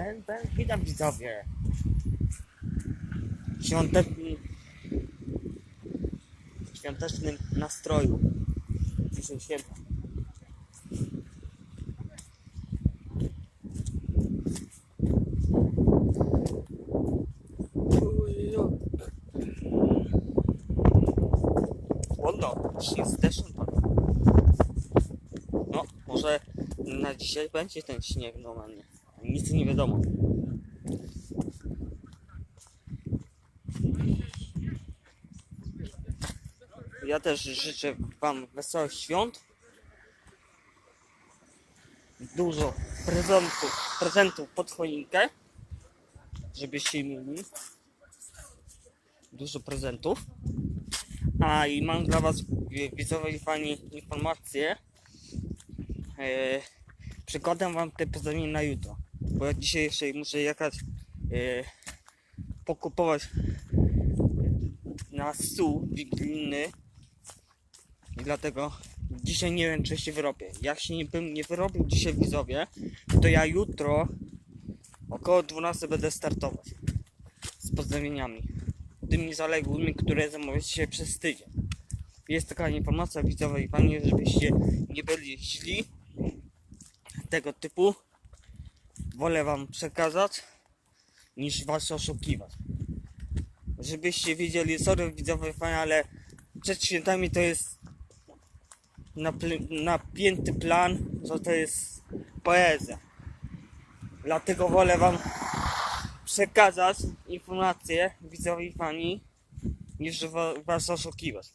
Ben, ben, witam widzowie. Świąteczny, świątecznym nastroju. Dzisiaj święta. Deszczem pada. No, może na dzisiaj będzie ten śnieg normalnie. Nic nie wiadomo. Ja też życzę Wam wesołych świąt. Dużo prezentów, prezentów pod choinkę. Żebyście mieli. Dużo prezentów. A i mam dla Was wi- widzowie i informację. E, przekładam Wam te pozdrowienia na jutro. Bo ja dzisiaj jeszcze muszę jechać e, pokupować na stół wigilijny. I dlatego dzisiaj nie wiem, czy się wyrobię. Jak się nie, bym nie wyrobił dzisiaj widzowie, to ja jutro około 12 będę startować z pozdrowieniami. Tymi zaległymi, które zamawiacie przez tydzień. Jest taka informacja widzowa i panie, żebyście nie byli źli tego typu. Wolę wam przekazać niż was oszukiwać. Żebyście wiedzieli, sorry widzowie fajnie, ale przed świętami to jest napięty plan, że to jest poezja. Dlatego wolę wam przekazać informacje widzowie i fani, niż wa- was oszukiwać.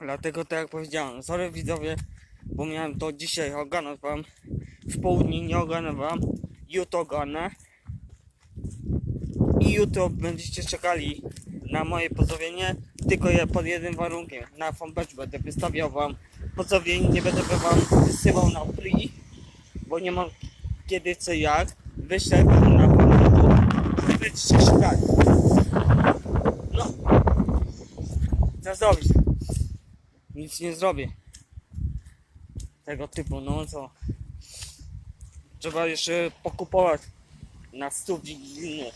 Dlatego tak jak powiedziałem, sorry widzowie, bo miałem to dzisiaj ogarnąć wam, w południe nie wam, jutro ogarnę i jutro będziecie czekali na moje pozdrowienie, tylko je pod jednym warunkiem, na fanpage będę wystawiał wam pozdrowień, nie będę wam wysyłał na free, bo nie mam kiedy co jak, wyślę wam na fanpage będziecie szukali. No, co zrobić? Nic nie zrobię. Tego typu, no co? Trzeba jeszcze pokupować na stół wigilijny.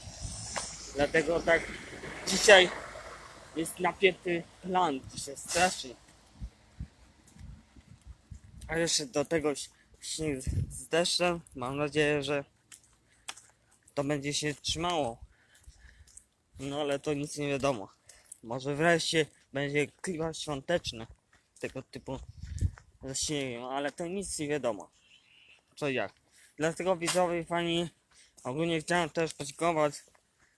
Dlatego tak dzisiaj jest napięty plan, dzisiaj strasznie. A jeszcze do tego śnieg z- deszczem. Mam nadzieję, że to będzie się trzymało. No ale to nic nie wiadomo. Może wreszcie będzie klimat świąteczny tego typu ze śniegiem, ale to nic nie wiadomo. Co jak. Dlatego widzowie i fani ogólnie chciałem też podziękować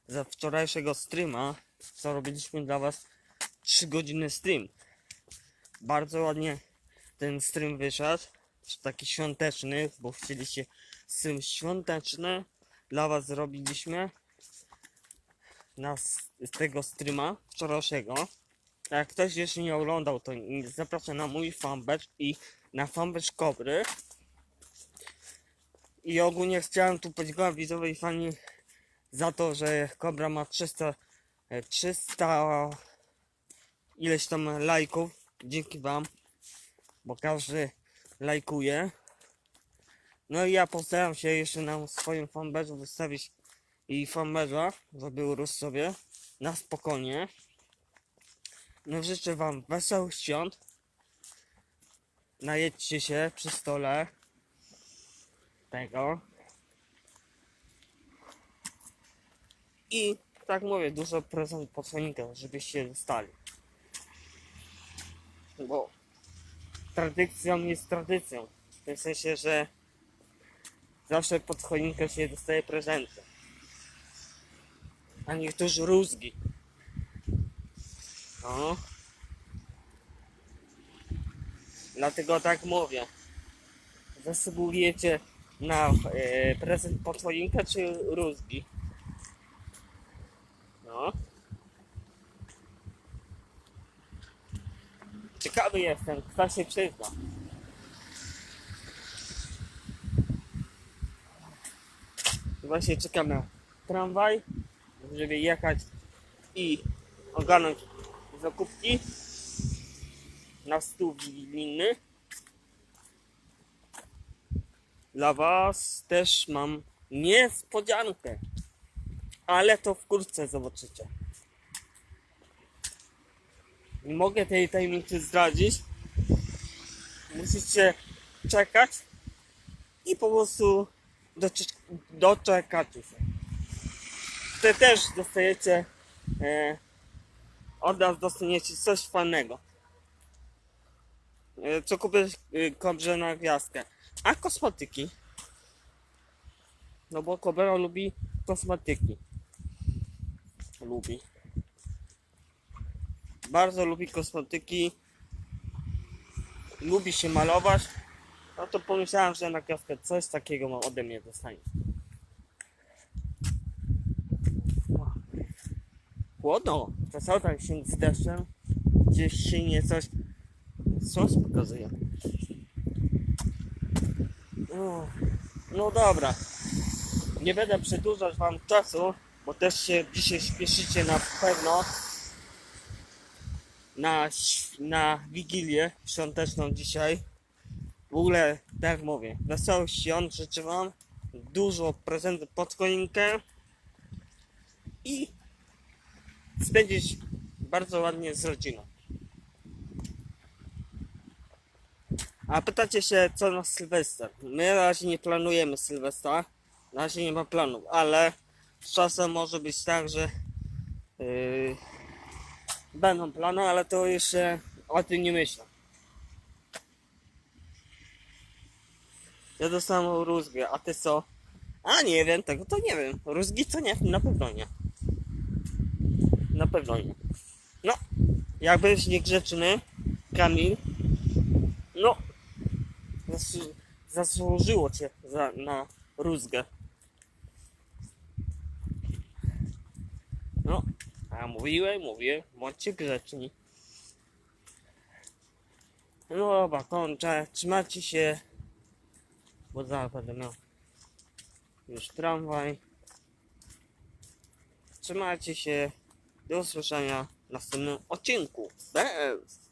za wczorajszego streama, co robiliśmy dla was 3 godziny stream. Bardzo ładnie ten stream wyszedł, taki świąteczny, bo chcieliście stream świąteczny dla was zrobiliśmy na, z tego streama wczorajszego. Jak ktoś jeszcze nie oglądał, to zapraszam na mój fanpage i na fanpage Kobry. I ogólnie chciałem tu podziękować widzowej fani za to, że Kobra ma 300, e, 300 ileś tam lajków. Dzięki wam, bo każdy lajkuje. No i ja postaram się jeszcze na swoim fanpage'u wystawić i fanpage'a, żeby urósł sobie na spokojnie. No życzę wam wesołych świąt. Najedźcie się przy stole tego. I tak mówię, dużo prezent pod choinkę, żebyście dostali. Bo tradycją jest tradycją. W tym sensie, że zawsze pod choinkę się dostaje prezenty. A niektórzy rózgi. No. Dlatego tak mówię. Zasługujecie na e, prezent pod choinkę czy rózgi? No. Ciekawy jestem, kto się przyzna. Właśnie czekam na tramwaj, żeby jechać i ogarnąć zakupki na stół wigilijny. Dla Was też mam niespodziankę. Ale to wkrótce zobaczycie. Nie mogę tej tajemnicy zdradzić. Musicie czekać i po prostu docze- doczekacie się. Wtedy też dostajecie e, od nas dostaniecie coś fajnego. E, co kupię e, na gwiazdkę. A kosmetyki. No bo kobra lubi kosmetyki. Lubi. Bardzo lubi kosmetyki. Lubi się malować. No to pomyślałem, że na gwiazdkę coś takiego ode mnie dostanie. Chłodno. Czasami tak się z deszczem. Gdzieś się nie coś. Słońce pokazuje. No, dobra. Nie będę przedłużać wam czasu, bo też się dzisiaj śpieszycie na pewno na, na Wigilię świąteczną dzisiaj. W ogóle, tak jak mówię, wesołych świąt życzę wam. Dużo prezentów pod choinkę i spędzić bardzo ładnie z rodziną. A pytacie się, co na Sylwester? My na razie nie planujemy Sylwestra. Na razie nie ma planów, ale z czasem może być tak, że yy, będą plany, ale to jeszcze o tym nie myślę. Ja dostałem rózgę, a ty co? A nie wiem, tego to nie wiem. Rózgi to nie, na pewno nie. Na pewno nie. No, jak byłeś niegrzeczny, Kamil, no, zasłu- zasłużyło cię za, na rózgę. No, a ja mówiłem, mówię, bądźcie grzeczni. No dobra, kończę. Trzymajcie się, bo zaraz będę miał już tramwaj. Trzymajcie się. Do usłyszenia w następnym odcinku. Bez.